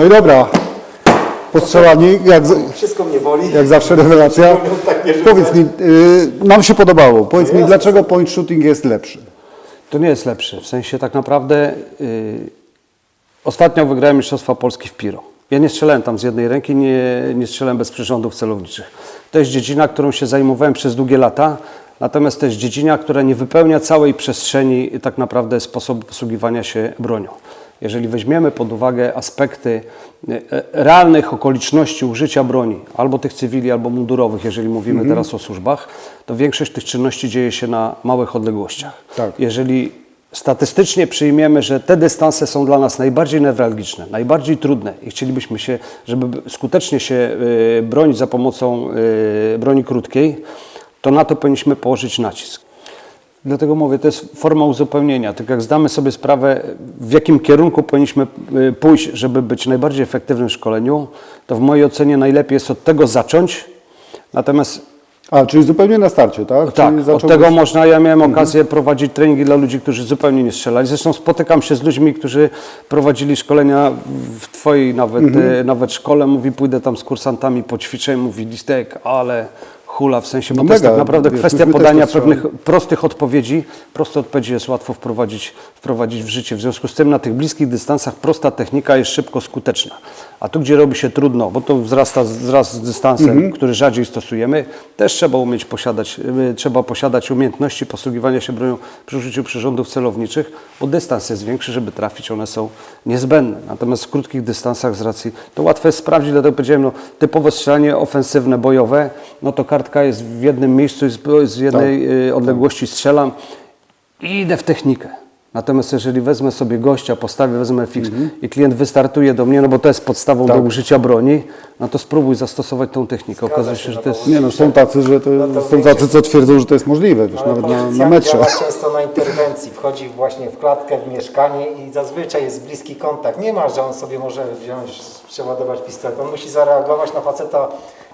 No i dobra. Postrzelani, jak, Wszystko mnie boli. jak zawsze rewelacja. Tak nie. Powiedz mi, y, nam się podobało. Powiedz mi, dlaczego point shooting jest lepszy? To nie jest lepszy. W sensie tak naprawdę y, ostatnio wygrałem Mistrzostwa Polski w Piro. Ja nie strzelałem tam z jednej ręki, nie, nie strzelałem bez przyrządów celowniczych. To jest dziedzina, którą się zajmowałem przez długie lata, natomiast to jest dziedzina, która nie wypełnia całej przestrzeni tak naprawdę sposobu posługiwania się bronią. Jeżeli weźmiemy pod uwagę aspekty e, e, realnych okoliczności użycia broni, albo tych cywili, albo mundurowych, jeżeli mówimy teraz o służbach, to większość tych czynności dzieje się na małych odległościach. Tak. Jeżeli statystycznie przyjmiemy, że te dystanse są dla nas najbardziej newralgiczne, najbardziej trudne i chcielibyśmy się, żeby skutecznie się y, bronić za pomocą broni krótkiej, to na to powinniśmy położyć nacisk. Dlatego mówię, to jest forma uzupełnienia. Tak jak zdamy sobie sprawę, w jakim kierunku powinniśmy y, pójść, żeby być najbardziej efektywnym w szkoleniu, to w mojej ocenie najlepiej jest od tego zacząć. Natomiast A, czyli zupełnie na starcie, tak? tak, czyli od tego można, ja miałem okazję prowadzić treningi dla ludzi, którzy zupełnie nie strzelali. Zresztą spotykam się z ludźmi, którzy prowadzili szkolenia w Twojej nawet, e, nawet szkole. Mówi, pójdę tam z kursantami, poćwiczę, mówi listek, ale hula, w sensie, bo No to jest mega, tak naprawdę wiesz, kwestia podania pewnych prostych odpowiedzi. Proste odpowiedzi jest łatwo wprowadzić, wprowadzić w życie. W związku z tym na tych bliskich dystansach prosta technika jest szybko skuteczna. A tu, gdzie robi się trudno, bo to wzrasta wraz z dystansem, Mhm. który rzadziej stosujemy, też trzeba umieć posiadać, y, trzeba posiadać umiejętności posługiwania się bronią przy użyciu przyrządów celowniczych, bo dystans jest większy, żeby trafić, one są niezbędne. Natomiast w krótkich dystansach z racji, to łatwo jest sprawdzić, dlatego powiedziałem, no, typowe strzelanie ofensywne, bojowe, no to kartka jest w jednym miejscu, i z, z jednej Tak. y, odległości strzelam i idę w technikę. Natomiast jeżeli wezmę sobie gościa, postawię, wezmę fix i klient wystartuje do mnie, no bo to jest podstawą Mhm. Tak. do użycia broni, no to spróbuj zastosować tą technikę. Okazuje się, że no to jest... Nie no, są tacy, że to, No to są tacy, co twierdzą, że to jest możliwe, wiesz, nawet na, na metrze. działa często na interwencji, wchodzi właśnie w klatkę, w mieszkanie i zazwyczaj jest bliski kontakt. Nie ma, że on sobie może wziąć, przeładować pistolet. On musi zareagować na faceta,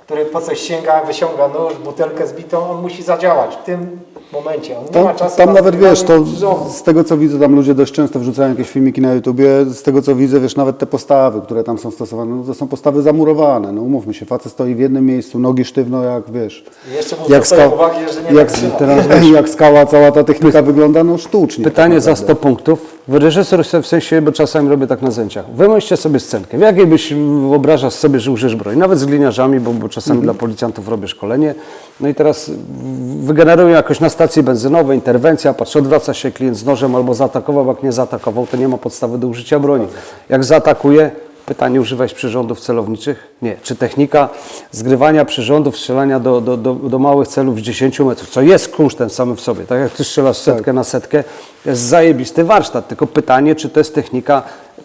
który po coś sięga, wyciąga nóż, butelkę zbitą, on musi zadziałać w tym momencie. On nie ma Tam, czasu tam na nawet wiesz, to z tego co widzę, tam ludzie dość często wrzucają jakieś filmiki na YouTubie, z tego co widzę, wiesz, nawet te postawy, które tam są stosowane, no to są postawy zamurowane, no umówmy się, facet stoi w jednym miejscu, nogi sztywno jak, wiesz, I Jeszcze jak, ska- uwagę, że nie jak, tak teraz, jak skała, cała ta technika wygląda, no sztucznie. Pytanie tak za naprawdę. 100 punktów. Reżyser w sensie, bo czasami robię tak na zdjęciach. Wymyślcie sobie scenkę. W jakiej byś wyobrażasz sobie, że użyjesz broni? Nawet z gliniarzami, bo, bo czasami dla policjantów robię szkolenie. No i teraz wygeneruję jakoś na stacji benzynowej interwencja, patrz, odwraca się klient z nożem albo zaatakował, jak nie zaatakował, to nie ma podstawy do użycia broni. Jak zaatakuje, pytanie, używałeś przyrządów celowniczych? Nie. Czy technika zgrywania przyrządów, strzelania do, do, do, do małych celów z 10 metrów, co jest kunsztem samym w sobie, tak jak ty strzelasz setkę na setkę, to jest zajebisty warsztat, tylko pytanie, czy to jest technika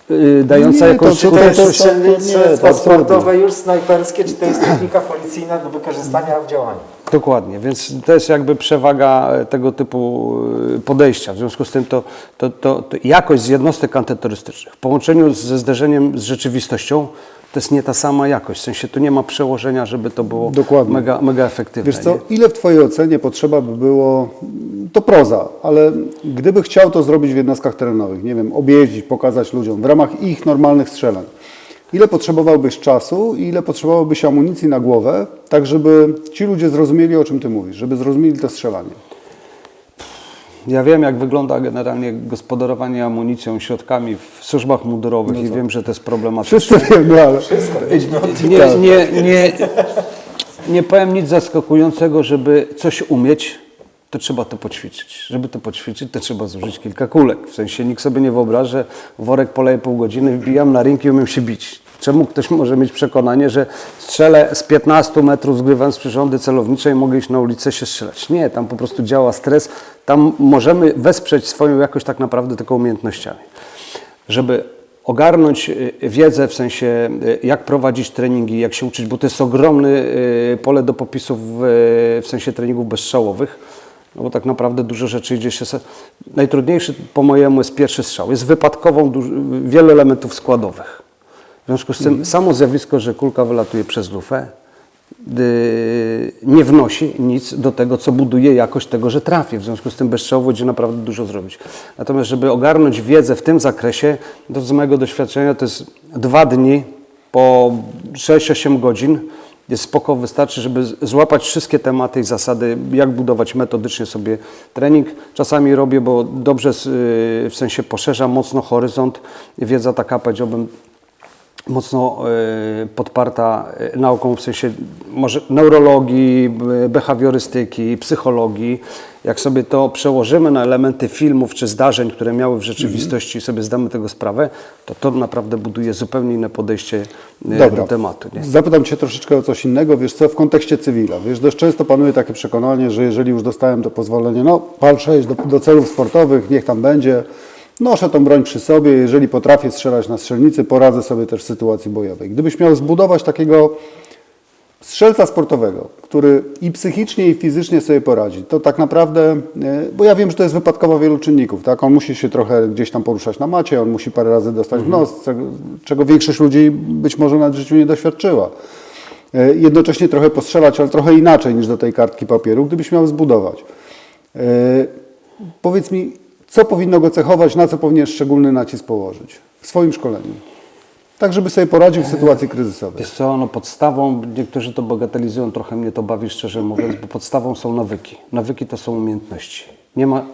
yy, dająca Nie, jakąś to- to- to to- to- to- to sportowe już snajperskie, czy to jest technika policyjna do wykorzystania w działaniu? Dokładnie, więc to jest jakby przewaga e, tego typu e, podejścia. W związku z tym to, to, to, to jakość z jednostek antyterrorystycznych w połączeniu ze zderzeniem z rzeczywistością to jest nie ta sama jakość. W sensie tu nie ma przełożenia, żeby to było Dokładnie. mega, mega efektywne. Wiesz co, ile w Twojej ocenie potrzeba by było, to proza, ale gdyby chciał to zrobić w jednostkach terenowych, nie wiem, objeździć, pokazać ludziom w ramach ich normalnych strzelań, ile potrzebowałbyś czasu i ile potrzebowałbyś amunicji na głowę, tak żeby ci ludzie zrozumieli, o czym Ty mówisz, żeby zrozumieli to strzelanie? Ja wiem, jak wygląda generalnie gospodarowanie amunicją, środkami w służbach mundurowych i wiem, że to jest problematyczne. Wszyscy wiemy, ale... Nie, nie, nie, nie powiem nic zaskakującego, żeby coś umieć, to trzeba to poćwiczyć. Żeby to poćwiczyć, to trzeba zużyć kilka kulek. W sensie nikt sobie nie wyobraża, że worek poleje pół godziny, wbijam na ring i umiem się bić. Czemu ktoś może mieć przekonanie, że strzelę z 15 metrów, zgrywając przyrządy celownicze i mogę iść na ulicę się strzelać? Nie, tam po prostu działa stres. Tam możemy wesprzeć swoją jakość tak naprawdę tylko umiejętnościami żeby ogarnąć y, wiedzę w sensie, y, jak prowadzić treningi, jak się uczyć, bo to jest ogromne y, pole do popisów w, w sensie treningów bezstrzałowych. No bo tak naprawdę dużo rzeczy idzie się. Najtrudniejszy po mojemu jest pierwszy strzał. Jest wypadkową duż- wiele elementów składowych. W związku z tym samo zjawisko, że kulka wylatuje przez lufę, nie wnosi nic do tego, co buduje jakość tego, że trafi. W związku z tym bez strzału będzie naprawdę dużo zrobić. Natomiast, żeby ogarnąć wiedzę w tym zakresie, to z mojego doświadczenia to jest dwa dni po 6-8 godzin. Spoko, wystarczy, żeby złapać wszystkie tematy i zasady, jak budować metodycznie sobie trening. Czasami robię, bo dobrze y, w sensie poszerzam mocno horyzont. Wiedza taka, powiedziałbym, mocno e, podparta e, nauką, w sensie może neurologii, behawiorystyki, psychologii. Jak sobie to przełożymy na elementy filmów czy zdarzeń, które miały w rzeczywistości i sobie zdamy tego sprawę, to to naprawdę buduje zupełnie inne podejście e, do tematu. Nie? Zapytam Cię troszeczkę o coś innego, wiesz co, w kontekście cywila. Wiesz, dość często panuje takie przekonanie, że jeżeli już dostałem to pozwolenie, no pal 6 do, do celów sportowych, niech tam będzie, noszę tą broń przy sobie, jeżeli potrafię strzelać na strzelnicy, poradzę sobie też w sytuacji bojowej. Gdybyś miał zbudować takiego strzelca sportowego, który i psychicznie, i fizycznie sobie poradzi, to tak naprawdę, e, bo ja wiem, że to jest wypadkowo wielu czynników, tak? On musi się trochę gdzieś tam poruszać na macie, on musi parę razy dostać w nos, czego, czego większość ludzi być może nawet w życiu nie doświadczyła. E, Jednocześnie trochę postrzelać, ale trochę inaczej niż do tej kartki papieru, gdybyś miał zbudować. E, Powiedz mi, co powinno go cechować, na co powinien szczególny nacisk położyć w swoim szkoleniu? Tak, żeby sobie poradził w sytuacji kryzysowej. Wiesz co, no podstawą, niektórzy to bagatelizują, trochę mnie to bawi szczerze mówiąc, bo podstawą są nawyki. Nawyki to są umiejętności. Nie ma,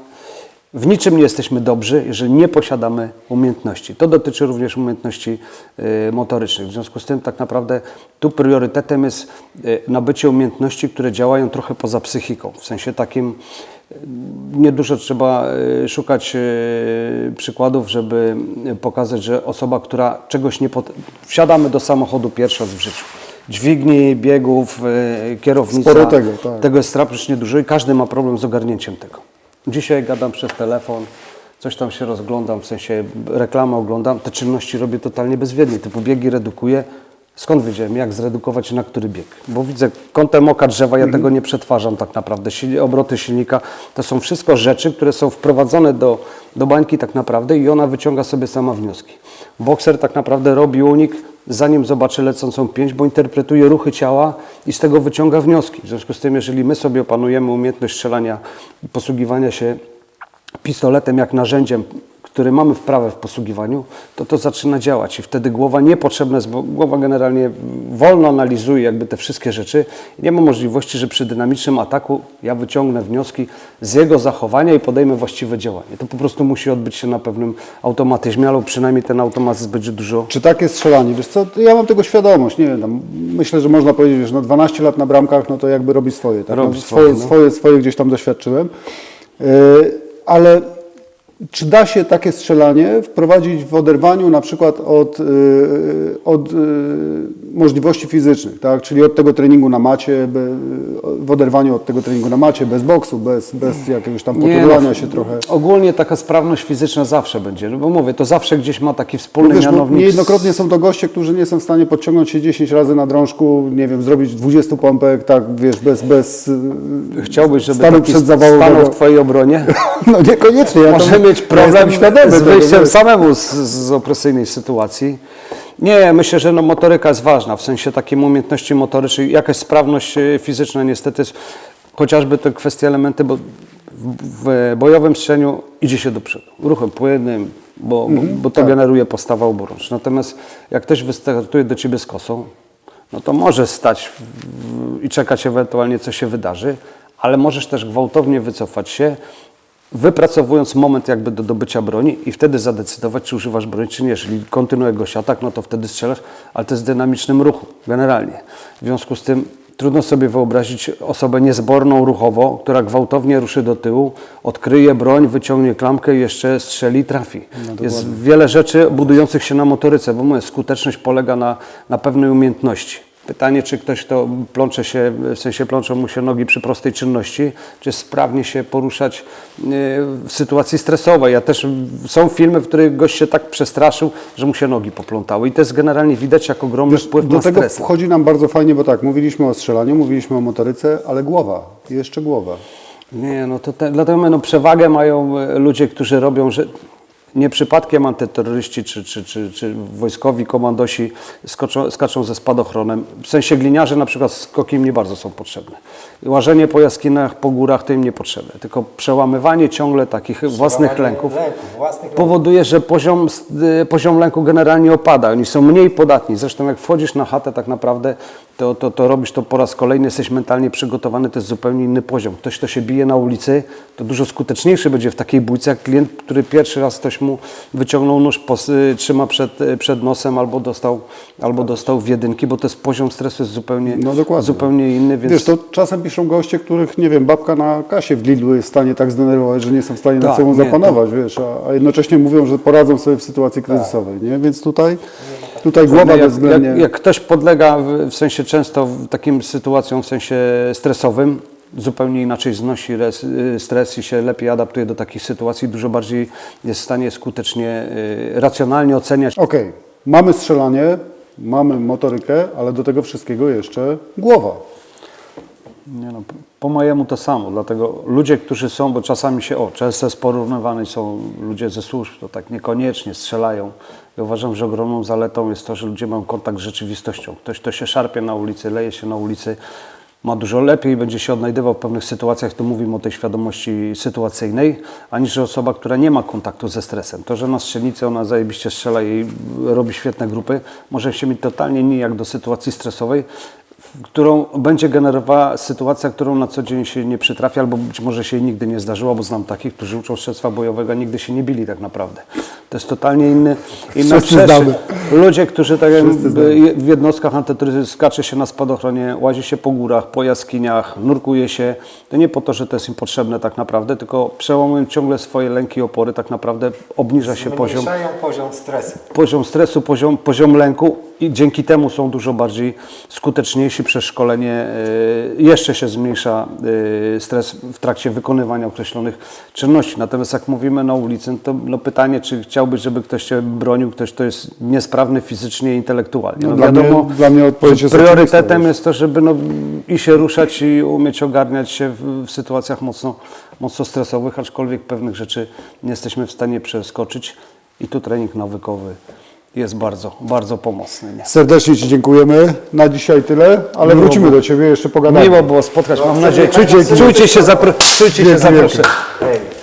w niczym nie jesteśmy dobrzy, jeżeli nie posiadamy umiejętności. To dotyczy również umiejętności y, motorycznych. W związku z tym tak naprawdę tu priorytetem jest y, nabycie umiejętności, które działają trochę poza psychiką. W sensie takim niedużo trzeba y, szukać y, przykładów, żeby pokazać, że osoba, która czegoś nie pot... Wsiadamy do samochodu pierwszy raz w życiu. Dźwigni, biegów, y, kierownica. Sporo tego, tak. Tego jest strasznie dużo i każdy ma problem z ogarnięciem tego. Dzisiaj gadam przez telefon, coś tam się rozglądam, w sensie reklamę oglądam, te czynności robię totalnie bezwiednie, typu biegi redukuję. Skąd wiedziałem, jak zredukować na który bieg? Bo widzę kątem oka drzewa, ja tego nie przetwarzam tak naprawdę. Sil- obroty silnika to są wszystko rzeczy, które są wprowadzone do, do bańki tak naprawdę i ona wyciąga sobie sama wnioski. Bokser tak naprawdę robi unik, zanim zobaczy lecącą pięść, bo interpretuje ruchy ciała i z tego wyciąga wnioski. W związku z tym, jeżeli my sobie opanujemy umiejętność strzelania i posługiwania się pistoletem jak narzędziem, który mamy wprawę w posługiwaniu, to to zaczyna działać i wtedy głowa niepotrzebna jest, bo głowa generalnie wolno analizuje jakby te wszystkie rzeczy. Nie ma możliwości, że przy dynamicznym ataku ja wyciągnę wnioski z jego zachowania i podejmę właściwe działanie. To po prostu musi odbyć się na pewnym automatyzmie, albo przynajmniej ten automatyzm będzie dużo Czy takie strzelanie, wiesz co, ja mam tego świadomość, nie wiem, tam, myślę, że można powiedzieć, że no 12 lat na bramkach, no to jakby robi swoje, tak? Robi no, swoje, swoje, no. swoje, swoje gdzieś tam doświadczyłem, yy, ale czy da się takie strzelanie wprowadzić w oderwaniu na przykład od, yy, od yy, możliwości fizycznych, tak? czyli od tego treningu na macie, w oderwaniu od tego treningu na macie, bez boksu, bez, bez jakiegoś tam no, się trochę. Ogólnie taka sprawność fizyczna zawsze będzie, no bo mówię, to zawsze gdzieś ma taki wspólny Wiesz, mianownik. niejednokrotnie są to goście, którzy nie są w stanie podciągnąć się 10 razy na drążku, nie wiem, zrobić 20 pompek, tak, wiesz, bez, bez Chciałbyś, żeby stanu taki przedzawałowego. stanął w Twojej obronie? No niekoniecznie. Ja Może mieć problem świadomy z wyjściem samemu z, z opresyjnej sytuacji. Nie, myślę, że no, motoryka jest ważna, w sensie takiej umiejętności motorycznej, jakaś sprawność e, fizyczna niestety, chociażby te kwestie elementy, bo w, bojowym strzelaniu idzie się do przodu, ruchem płynnym, bo, bo, bo to generuje postawa oburącz. Natomiast jak ktoś wystartuje do Ciebie z kosą, no to możesz stać w, i czekać ewentualnie, co się wydarzy, ale możesz też gwałtownie wycofać się, wypracowując moment jakby do dobycia broni i wtedy zadecydować, czy używasz broni, czy nie. Jeżeli kontynuuje goś atak, no to wtedy strzelasz, ale to jest w dynamicznym ruchu, generalnie. W związku z tym trudno sobie wyobrazić osobę niezborną ruchowo, która gwałtownie ruszy do tyłu, odkryje broń, wyciągnie klamkę i jeszcze strzeli i trafi. jest wiele rzeczy budujących się na motoryce, bo mówię, skuteczność polega na, na pewnej umiejętności. Pytanie, czy ktoś to plącze się, w sensie plączą mu się nogi przy prostej czynności, czy sprawnie się poruszać yy, w sytuacji stresowej. Ja też, są filmy, w których gość się tak przestraszył, że mu się nogi poplątały i to jest generalnie widać jak ogromny wpływ Do na tego stres. wchodzi nam bardzo fajnie, bo tak, mówiliśmy o strzelaniu, mówiliśmy o motoryce, ale głowa, i jeszcze głowa. Nie, no to te, dlatego no przewagę mają e, ludzie, którzy robią, że Nie przypadkiem antyterroryści czy, czy, czy, czy wojskowi komandosi skoczą, skaczą ze spadochronem. W sensie gliniarze na przykład skoki im nie bardzo są potrzebne. Łażenie po jaskinach, po górach to im nie potrzebne. Tylko przełamywanie ciągle takich własnych lęków lęków, własnych powoduje, że poziom, y, poziom lęku generalnie opada. Oni są mniej podatni. Zresztą jak wchodzisz na chatę tak naprawdę, to, to, to robisz to po raz kolejny, jesteś mentalnie przygotowany, to jest zupełnie inny poziom. Ktoś, kto się bije na ulicy, to dużo skuteczniejszy będzie w takiej bójce, jak klient, który pierwszy raz ktoś mu wyciągnął nóż, y, trzyma przed, y, przed nosem albo dostał, albo dostał w jedynki, bo to jest poziom stresu jest zupełnie, No zupełnie inny, więc Wiesz, to czasem piszą goście, których, nie wiem, babka na kasie w Lidlu jest w stanie tak zdenerwować, że nie są w stanie nad Tak, sobą nie, zapanować, wiesz, a, a jednocześnie mówią, że poradzą sobie w sytuacji kryzysowej, nie? Więc tutaj, tutaj głowa jak, bezwzględnie... jak, jak ktoś podlega w, w sensie często takim sytuacjom w sensie stresowym, zupełnie inaczej znosi y, stres i się lepiej adaptuje do takich sytuacji, dużo bardziej jest w stanie skutecznie, y, racjonalnie oceniać. Okej, mamy strzelanie, mamy motorykę, ale do tego wszystkiego jeszcze głowa. Nie no, po mojemu to samo, dlatego ludzie, którzy są, bo czasami się, o, często jest porównywany są ludzie ze służb, to tak niekoniecznie strzelają. Ja uważam, że ogromną zaletą jest to, że ludzie mają kontakt z rzeczywistością. Ktoś, kto się szarpie na ulicy, leje się na ulicy, ma dużo lepiej, będzie się odnajdywał w pewnych sytuacjach, to mówimy o tej świadomości sytuacyjnej, aniż osoba, która nie ma kontaktu ze stresem. To, że na strzelnicy ona zajebiście strzela i robi świetne grupy, może się mieć totalnie nijak do sytuacji stresowej, którą będzie generowała sytuacja, którą na co dzień się nie przytrafia, albo być może się nigdy nie zdarzyło, bo znam takich, którzy uczą strzelstwa bojowego, a nigdy się nie bili tak naprawdę. To jest totalnie inny, inna przestrzeń. Ludzie, którzy tak jakby w jednostkach antyterrorystycznych skacze się na spadochronie, łazi się po górach, po jaskiniach, nurkuje się, to nie po to, że to jest im potrzebne tak naprawdę, tylko przełamując ciągle swoje lęki i opory, tak naprawdę obniża się poziom poziom stresu. poziom stresu, poziom, poziom lęku i dzięki temu są dużo bardziej skuteczniejsi przez szkolenie. y, Jeszcze się zmniejsza y, stres w trakcie wykonywania określonych czynności. Natomiast jak mówimy na ulicy, to no pytanie, czy chciałbyś, żeby ktoś Cię bronił, ktoś, kto jest niesprawny fizycznie i intelektualnie. No No, wiadomo, mnie- dla mnie odpowiedź jest priorytetem jest to, żeby no, i się ruszać i umieć ogarniać się w, w sytuacjach mocno, mocno stresowych, aczkolwiek pewnych rzeczy nie jesteśmy w stanie przeskoczyć i tu trening nawykowy jest bardzo, bardzo pomocny. Nie? Serdecznie Ci dziękujemy. Na dzisiaj tyle, ale Miło wrócimy było. do Ciebie, jeszcze pogadamy. Miło było spotkać, mam nadzieję. Czujcie, czujcie się, zapro, czujcie się zaproszeni. Hej.